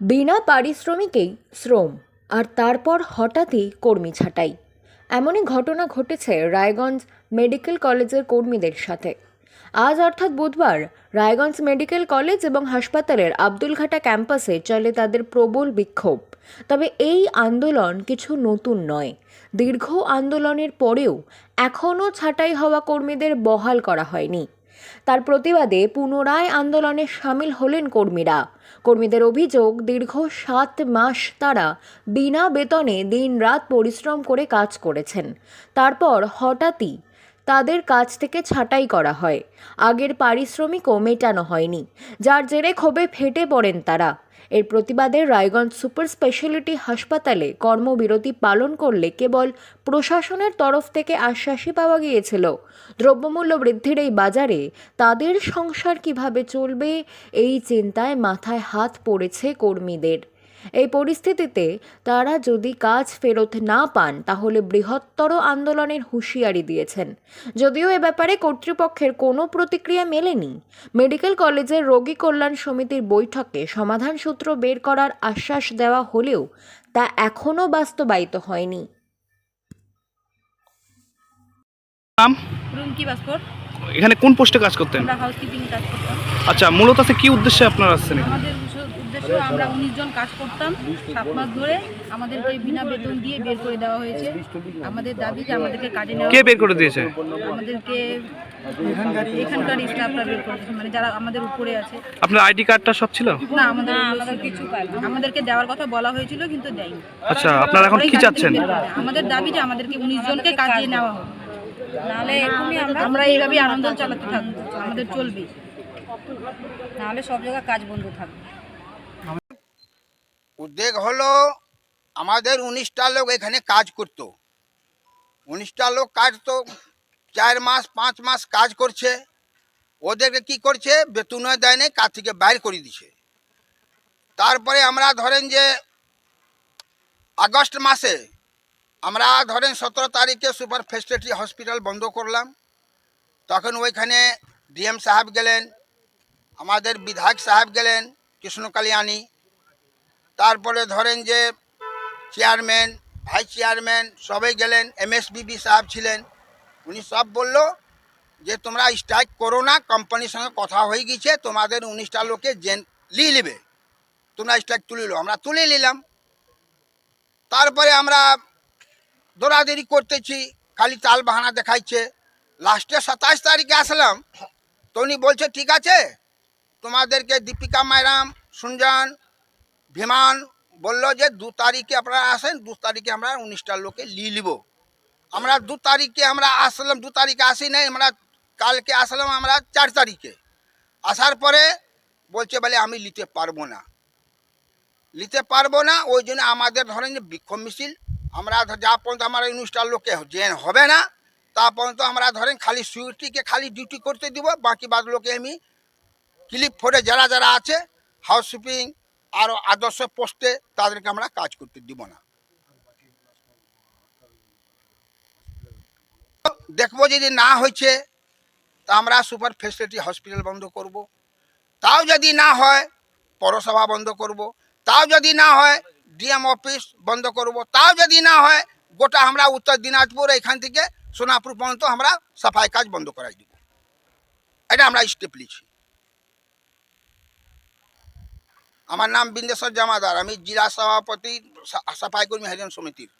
বিনা পারিশ্রমিকেই শ্রম, আর তারপর হঠাৎই কর্মী ছাঁটাই। এমনই ঘটনা ঘটেছে রায়গঞ্জ মেডিকেল কলেজের কর্মীদের সাথে। আজ অর্থাৎ বুধবার রায়গঞ্জ মেডিকেল কলেজ এবং হাসপাতালের আব্দুলঘাটা ক্যাম্পাসে চলে তাদের প্রবল বিক্ষোভ। তবে এই আন্দোলন কিছু নতুন নয়। দীর্ঘ আন্দোলনের পরেও এখনও ছাঁটাই হওয়া কর্মীদের বহাল করা হয়নি। তার প্রতিবাদে পুনরায় আন্দোলনে সামিল হলেন কর্মীরা। কর্মীদের অভিযোগ, দীর্ঘ সাত মাস তারা বিনা বেতনে দিন রাত পরিশ্রম করে কাজ করেছেন। তারপর হঠাৎই তাদের কাজ থেকে ছাঁটাই করা হয়। আগের পারিশ্রমিকও মেটানো হয়নি, যার জেরে ক্ষোভে ফেটে পড়েন তারা। এর প্রতিবাদে রায়গঞ্জ সুপার স্পেশালিটি হাসপাতালে কর্মবিরতি পালন করলে কেবল প্রশাসনের তরফ থেকে আশ্বাসই পাওয়া গিয়েছিল। দ্রব্যমূল্য বৃদ্ধির এই বাজারে তাদের সংসার কীভাবে চলবে, এই চিন্তায় মাথায় হাত পড়েছে কর্মীদের। এই পরিস্থিতিতে তারা যদি কাজ ফেরত না পান তাহলে বৃহত্তর আন্দোলনের হুঁশিয়ারি দিয়েছেন। যদিও এ ব্যাপারে কর্তৃপক্ষের কোনো প্রতিক্রিয়া মেলেনি মেডিকেল কলেজের রোগী কল্যাণ সমিতির বৈঠকে সমাধান সূত্র বের করার আশ্বাস দেওয়া হলেও তা এখনও বাস্তবায়িত হয়নি। রুমকি এখানে কোন পোস্টে কাজ করতেন? আমরা হাউসকিপিং কাজ করতাম। আচ্ছা মূলত কি উদ্দেশ্যে আপনারা আসছেন? আমাদের উদ্দেশ্য আমরা উনিশ জন কাজ করতাম। সাত মাস ধরে আমাদেরকে বিনা বেতন দিয়ে বের করে দেওয়া হয়েছে। আমাদের দাবি যে আমাদেরকে কাজে নেওয়া কে বের করে দিয়েছে? আমাদেরকে এখানকার স্টাফরা বের করেছে মানে যারা আমাদের উপরে আছে। আপনার আইডি কার্ডটা সব ছিল? না আমাদের আমাদের কিছু আমাদেরকে দেওয়ার কথা বলা হয়েছিল কিন্তু দেয়নি। আচ্ছা আপনারা এখন কি চাচ্ছেন। আমাদের দাবি যে আমাদেরকে উনিশ জনকে কাজে নেওয়া হোক। নাহলে এখনই আমরা আমরা এইভাবে আনন্দ চালাতে থাকব আমাদের চলবে। নাহলে সব জায়গায় কাজ বন্ধ থাকবে। উদ্বেগ হলো আমাদের উনিশটা লোক এখানে কাজ করতো। উনিশটা লোক কাজ তো চার মাস, পাঁচ মাস কাজ করছে। ওদেরকে কি করছে? বেতনও দেয় নাই, কাজ থেকে বাইর করে দিছে। তারপরে আমরা ধরেন যে আগস্ট মাসে আমরা ধরেন সতেরো তারিখে সুপার ফেসিলিটি হসপিটাল বন্ধ করলাম। তখন ওইখানে ডিএম সাহেব গেলেন, আমাদের বিধায়ক সাহেব গেলেন কৃষ্ণ কালিয়ানি তারপরে ধরেন যে চেয়ারম্যান, ভাইস চেয়ারম্যান সবাই গেলেন, এমএসবিবি সাহেব ছিলেন। উনি সব বলল যে, তোমরা স্ট্রাইক করো না কোম্পানির সঙ্গে কথা হয়ে গেছে, তোমাদের উনিশটা লোকে জেন নিয়ে নেবে। তোমরা স্ট্রাইক তুলে লো আমরা তুলে নিলাম। তারপরে আমরা দৌড়াদৌড়ি করতেছি, খালি তাল বাহানা দেখাইছে। লাস্টে সাতাশ তারিখে আসলাম। তো উনি বলছে, ঠিক আছে, তোমাদেরকে দীপিকা মাইরাম, সুনজান বিমান বলল যে দু তারিখে আপনারা আসেন, দু তারিখে আমরা উনিশটা লোকে নিয়ে নিব। আমরা দু তারিখে আমরা আসলাম, দু তারিখে আসি নাই, আমরা কালকে আসলাম আমরা চার তারিখে। আসার পরে বলছে, বলে আমি নিতে পারব না। নিতে পারব না, ওই জন্য আমাদের ধরেন যে বিক্ষোভ মিছিল, আমরা যা পর্যন্ত আমার উনিশটা লোকে জেন হবে না, তা পর্যন্ত আমরা ধরেন খালি সিকিউরিটিকে খালি ডিউটি করতে দিব, বাকি বাদ লোকে আমি ক্লিপ ফোরে যারা যারা আছে হাউসকিপিং আরও আদর্শ পোস্টে তাদেরকে আমরা কাজ করতে দিব না দেখব যদি না হয়েছে, তা আমরা সুপার ফেসিলিটি হসপিটাল বন্ধ করব। তাও যদি না হয়, পৌরসভা বন্ধ করব। তাও যদি না হয়, ডিএম অফিস বন্ধ করব। তাও যদি না হয়, গোটা আমরা উত্তর দিনাজপুর এখান থেকে সোনাপুর পর্যন্ত আমরা সাফাই কাজ বন্ধ করাই দিব এটা আমরা স্টেপ নিচ্ছি আমার নাম বিন্দেশ্বর জামাদার আমি জেলা সভাপতি সাফাইকর্মী সাফাই কর্মী হারিয়ান সমিতির।